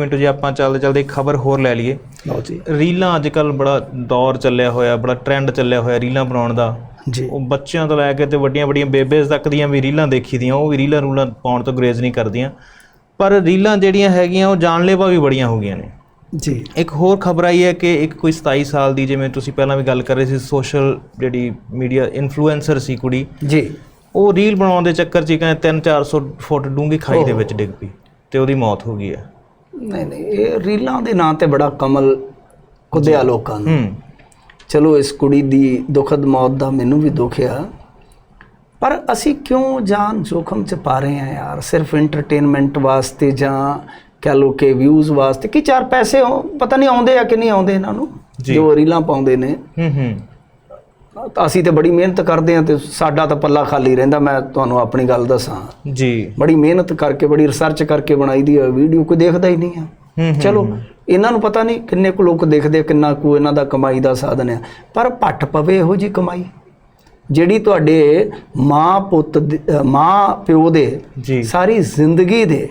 Minute ਜੇ ਆਪਾਂ ਚੱਲਦੇ ਚੱਲਦੇ ਖਬਰ ਹੋਰ ਲੈ ਲਈਏ। ਲਓ ਜੀ। ਰੀਲਾਂ ਅੱਜ ਕੱਲ ਬੜਾ ਦੌਰ ਚੱਲਿਆ ਹੋਇਆ ਬੜਾ ਟ੍ਰੈਂਡ ਚੱਲਿਆ ਹੋਇਆ ਰੀਲਾਂ ਬਣਾਉਣ ਦਾ। ਜੀ। ਉਹ ਬੱਚਿਆਂ ਤੋਂ ਲੈ ਕੇ ਤੇ ਵੱਡੀਆਂ ਵੱਡੀਆਂ ਬੇਬੇਜ਼ ਤੱਕ ਦੀਆਂ ਵੀ ਰੀਲਾਂ ਦੇਖੀਦੀਆਂ ਉਹ ਵੀ ਰੀਲਾਂ ਰੂਲਾਂ ਪਾਉਣ ਤੋਂ ਗਰੇਜ਼ ਨਹੀਂ ਕਰਦੀਆਂ। ਪਰ ਰੀਲਾਂ ਜਿਹੜੀਆਂ ਹੈਗੀਆਂ ਉਹ ਜਾਣਲੇਵਾ ਵੀ ਬੜੀਆਂ ਹੋ ਗਈਆਂ ਨੇ। ਜੀ। ਇੱਕ ਹੋਰ ਖਬਰ ਆਈ ਹੈ ਕਿ ਇੱਕ ਕੋਈ 27 ਸਾਲ ਦੀ ਜਿਵੇਂ ਤੁਸੀਂ ਪਹਿਲਾਂ ਵੀ ਗੱਲ ਕਰ ਰਹੇ ਸੀ ਸੋਸ਼ਲ ਜਿਹੜੀ ਮੀਡੀਆ ਇਨਫਲੂਐਂਸਰ ਸੀ ਕੁੜੀ। ਜੀ। ਉਹ ਰੀਲ ਬਣਾਉਣ ਦੇ ਚੱਕਰ 'ਚ ਕਹਿੰਦੇ 3-400 ਫੁੱਟ ਡੂੰਘੀ ਖਾਈ ਦੇ ਵਿੱਚ ਡਿੱਗ ਪਈ ਤੇ ਉਹਦੀ ਮੌਤ ਹੋ ਗਈ ਹੈ। ਨਹੀਂ ਨਹੀਂ ਇਹ ਰੀਲਾਂ ਦੇ ਨਾਂ ਤੇ ਬੜਾ ਕਮਲ ਕੁੱਦਿਆ ਲੋਕਾਂ ਨੂੰ। ਹੂੰ। ਚਲੋ ਇਸ ਕੁੜੀ ਦੀ ਦੁਖਦ ਮੌਤ ਦਾ ਮੈਨੂੰ ਵੀ ਦੁੱਖ ਆ। ਪਰ ਅਸੀਂ ਕਿਉਂ ਜਾਨ ਜੋਖਮ ਚ ਪਾ ਰਹੇ ਹਾਂ ਯਾਰ? ਸਿਰਫ ਐਂਟਰਟੇਨਮੈਂਟ ਵਾਸਤੇ ਜਾਂ ਕਹ ਲੋ ਕਿ ਵਿਊਜ਼ ਵਾਸਤੇ? ਕਿ ਚਾਰ ਪੈਸੇ ਪਤਾ ਨਹੀਂ ਆਉਂਦੇ ਆ ਕਿ ਨਹੀਂ ਆਉਂਦੇ ਇਹਨਾਂ ਨੂੰ? ਜੀ। ਰੀਲਾਂ ਪਾਉਂਦੇ ਨੇ। ਹੂੰ ਹੂੰ। ਅਸੀਂ ਤੇ ਬੜੀ ਮਿਹਨਤ ਕਰਦੇ ਹਾਂ ਤੇ ਸਾਡਾ ਤਾਂ ਪੱਲਾ ਖਾਲੀ ਰਹਿੰਦਾ ਮੈਂ ਤੁਹਾਨੂੰ ਆਪਣੀ ਗੱਲ ਦੱਸਾਂ। ਜੀ। ਬੜੀ ਮਿਹਨਤ ਕਰਕੇ ਬੜੀ ਰਿਸਰਚ ਕਰਕੇ ਬਣਾਈ ਦੀ ਵੀਡੀਓ ਕੋਈ ਦੇਖਦਾ ਹੀ ਨਹੀਂ ਆ ਚਲੋ ਇਹਨਾਂ ਨੂੰ ਪਤਾ ਨਹੀਂ ਕਿੰਨੇ ਕੁ ਲੋਕ ਦੇਖਦੇ ਆ, ਕਿੰਨਾ ਕੁ ਇਹਨਾਂ ਦਾ ਕਮਾਈ ਦਾ ਸਾਧਨ ਹੈ। ਪਰ ਪੱਟ ਪਵੇ ਇਹੋ ਜੀ ਕਮਾਈ ਜਿਹੜੀ ਤੁਹਾਡੇ ਮਾਂ ਪੁੱਤ ਮਾਂ ਪਿਓ ਦੇ ਜੀ। ਸਾਰੀ ਜ਼ਿੰਦਗੀ ਦੇ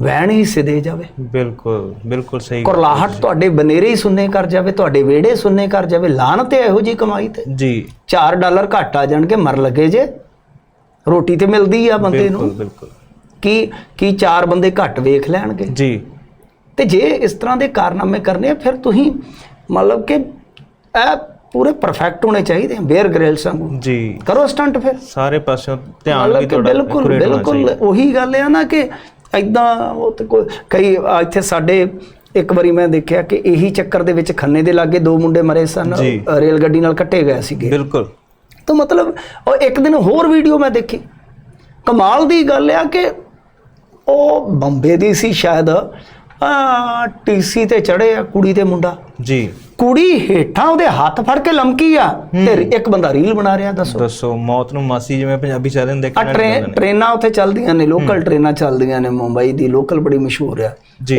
ਵਹਿਣ ਹੀ ਸਿਦੇ ਜਾਵੇ। ਬਿਲਕੁਲ ਬਿਲਕੁਲ ਸਹੀ। ਕੁਰਲਾਹਟ ਤੁਹਾਡੇ ਬਨੇਰੇ ਹੀ ਸੁੰਨੇ ਕਰ ਜਾਵੇ ਤੁਹਾਡੇ ਵਿਹੜੇ ਸੁੰਨੇ ਕਰ ਜਾਵੇ ਲਾਹਨਤ ਹੈ ਇਹੋ ਜੀ ਕਮਾਈ ਤੇ। ਜੀ। 4 ਡਾਲਰ ਘੱਟ ਆ ਜਾਣਗੇ ਮਰ ਲੱਗੇ ਜੇ। ਰੋਟੀ ਤੇ ਮਿਲਦੀ ਆ ਬੰਦੇ ਨੂੰ। ਬਿਲਕੁਲ ਕੀ ਕੀ ਚਾਰ ਬੰਦੇ ਘੱਟ ਵੇਖ ਲੈਣਗੇ? ਜੀ। ਤੇ ਜੇ ਇਸ ਤਰ੍ਹਾਂ ਦੇ ਕਾਰਨਾਮੇ ਕਰਨੇ ਆ ਫਿਰ ਤੁਸੀਂ ਮਤਲਬ ਕਿ ਇਹ ਪੂਰੇ ਪਰਫੈਕਟ ਹੋਣੇ ਚਾਹੀਦੇ ਆ ਬੇਅਰ ਗ੍ਰਿਲਸ ਵਾਂਗੂ। ਜੀ। ਕਰੋ ਸਟੰਟ ਫਿਰ। ਸਾਰੇ ਪਾਸਿਓਂ ਧਿਆਨ ਵੀ ਤੁਹਾਡਾ ਬਿਲਕੁਲ ਬਿਲਕੁਲ। ਉਹੀ ਗੱਲ ਹੈ ਨਾ ਕਿ ਐਦਾਂ ਉਹ ਤੇ ਕੋਈ ਕਈ ਆ ਇੱਥੇ ਸਾਡੇ ਇੱਕ ਵਾਰੀ ਮੈਂ ਦੇਖਿਆ ਕਿ ਇਹੀ ਚੱਕਰ ਦੇ ਵਿੱਚ ਖੰਨੇ ਦੇ ਲਾਗੇ ਦੋ ਮੁੰਡੇ ਮਰੇ ਸਨ ਜੀ। ਰੇਲ ਗੱਡੀ ਨਾਲ ਕੱਟੇ ਗਏ ਸੀਗੇ। ਬਿਲਕੁਲ। ਤਾਂ ਮਤਲਬ ਉਹ ਇੱਕ ਦਿਨ ਹੋਰ ਵੀਡੀਓ ਮੈਂ ਦੇਖੀ। ਕਮਾਲ ਦੀ ਗੱਲ ਆ ਕਿ ਉਹ ਬੰਬੇ ਦੀ ਸੀ ਸ਼ਾਇਦ। ਆ ਟੀਸੀ ਤੇ ਚੜੇ ਆ ਕੁੜੀ ਤੇ ਮੁੰਡਾ। ਜੀ। ਕੁੜੀ ਹੇਠਾਂ ਉਹਦੇ ਹੱਥ ਫੜ ਕੇ ਲਮਕੀ ਆ ਤੇ ਇੱਕ ਬੰਦਾ ਰੀਲ ਬਣਾ ਰਿਹਾ ਦੱਸੋ। ਦੱਸੋ ਮੌਤ ਨੂੰ ਮਾਸੀ ਜਿਵੇਂ ਪੰਜਾਬੀ ਸ਼ਾਇਦ ਹੁੰਦੇ ਆ ਟ੍ਰੇਨ ਟ੍ਰੇਨਾਂ ਉੱਥੇ ਚੱਲਦੀਆਂ ਨੇ ਲੋਕਲ ਟ੍ਰੇਨਾਂ ਚੱਲਦੀਆਂ ਨੇ ਮੁੰਬਈ ਦੀ ਲੋਕਲ ਬੜੀ ਮਸ਼ਹੂਰ ਆ।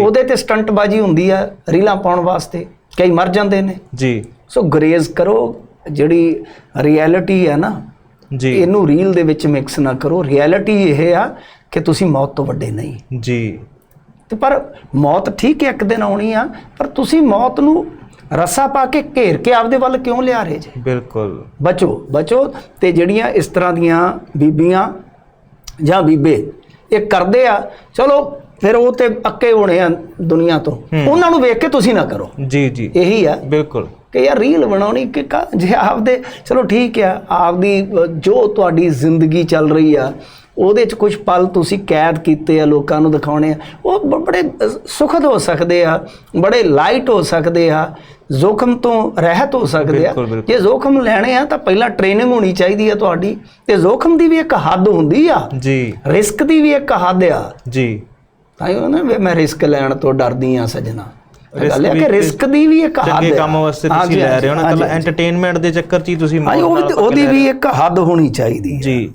ਉਹਦੇ ਤੇ ਸਟੰਟਬਾਜ਼ੀ ਹੁੰਦੀ ਆ ਰੀਲਾਂ ਪਾਉਣ ਵਾਸਤੇ ਕਈ ਮਰ ਜਾਂਦੇ ਨੇ। ਜੀ। ਸੋ ਗਰੇਜ਼ ਕਰੋ ਜਿਹੜੀ ਰਿਐਲਿਟੀ ਹੈ ਨਾ ਜੀ। ਇਹਨੂੰ ਰੀਲ ਦੇ ਵਿੱਚ ਮਿਕਸ ਨਾ ਕਰੋ। ਰਿਐਲਿਟੀ ਇਹ ਆ ਕਿ ਤੁਸੀਂ ਮੌਤ ਤੋਂ ਵੱਡੇ ਨਹੀਂ। ਜੀ। ਤੇ ਪਰ ਮੌਤ ਠੀਕ ਹੈ ਇੱਕ ਦਿਨ ਆਉਣੀ ਆ ਪਰ ਤੁਸੀਂ ਮੌਤ ਨੂੰ ਰੱਸਾ ਪਾ ਕੇ ਘੇਰ ਕੇ ਆਪਦੇ ਵੱਲ ਕਿਉਂ ਲਿਆ ਰਹੇ ਜੇ? ਬਿਲਕੁਲ। ਬਚੋ ਬਚੋ ਤੇ ਜਿਹੜੀਆਂ ਇਸ ਤਰ੍ਹਾਂ ਦੀਆਂ ਬੀਬੀਆਂ ਜਾਂ ਬੀਬੇ ਇਹ ਕਰਦੇ ਆ ਚਲੋ ਫਿਰ ਉਹ ਤੇ ਅੱਕੇ ਹੋਣੇ ਆ ਦੁਨੀਆ ਤੋਂ। ਉਹਨਾਂ ਨੂੰ ਵੇਖ ਕੇ ਤੁਸੀਂ ਨਾ ਕਰੋ। ਜੀ ਜੀ। ਇਹੀ ਆ ਬਿਲਕੁਲ। ਕਿ ਯਾਰ ਰੀਲ ਬਣਾਉਣੀ ਕਿ ਕਾ- ਜੇ ਆਪਦੇ ਚਲੋ ਠੀਕ ਆ ਆਪਦੀ ਜੋ ਤੁਹਾਡੀ ਜ਼ਿੰਦਗੀ ਚੱਲ ਰਹੀ ਆ ਉਹਦੇ ਚ ਕੁਝ ਪਲ ਤੁਸੀਂ ਕੈਦ ਕੀਤੇ ਆ ਲੋਕਾਂ ਨੂੰ ਦਿਖਾਉਣੇ ਆ। ਉਹ ਬੜੇ ਸੁਖਦ ਹੋ ਸਕਦੇ ਆ ਬੜੇ ਲਾਈਟ ਹੋ ਸਕਦੇ ਆ ਜ਼ੋਖਮ ਤੋਂ ਰਹਿਤ ਹੋ ਸਕਦੇ ਆ। ਜੇ ਜ਼ੋਖਮ ਲੈਣੇ ਆ ਤਾਂ ਪਹਿਲਾਂ ਟ੍ਰੇਨਿੰਗ ਹੋਣੀ ਚਾਹੀਦੀ ਆ ਤੁਹਾਡੀ। ਤੇ ਜ਼ੋਖਮ ਦੀ ਵੀ ਇੱਕ ਹੱਦ ਹੁੰਦੀ ਆ। ਜੀ। ਰਿਸਕ ਦੀ ਵੀ ਇੱਕ ਹੱਦ ਆ। ਜੀ। ਤਾਂ ਇਹ ਨਾ ਵੀ ਮੈਂ ਰਿਸਕ ਲੈਣ ਤੋਂ ਡਰਦੀ ਆ ਸਜਣਾ। ਰਿਸਕ ਗੱਲ ਹੈ ਵੀ ਕਿ ਰਿਸਕ ਦੀ ਵੀ ਇੱਕ ਹੱਦ ਚੰਗੇ ਆ। ਕੰਮ ਵਾਸਤੇ ਤੁਸੀਂ ਲੈ ਰਹੇ ਹੋ ਨਾ ਹਾਂਜੀ। ਐਂਟਰਟੇਨਮੈਂਟ ਦੇ ਚੱਕਰ 'ਚ ਹੀ ਤੁਸੀਂ ਤੇ- ਉਹਦੀ ਵੀ ਇੱਕ ਹੱਦ ਹੋਣੀ ਚਾਹੀਦੀ ਹੈ ਜੀ।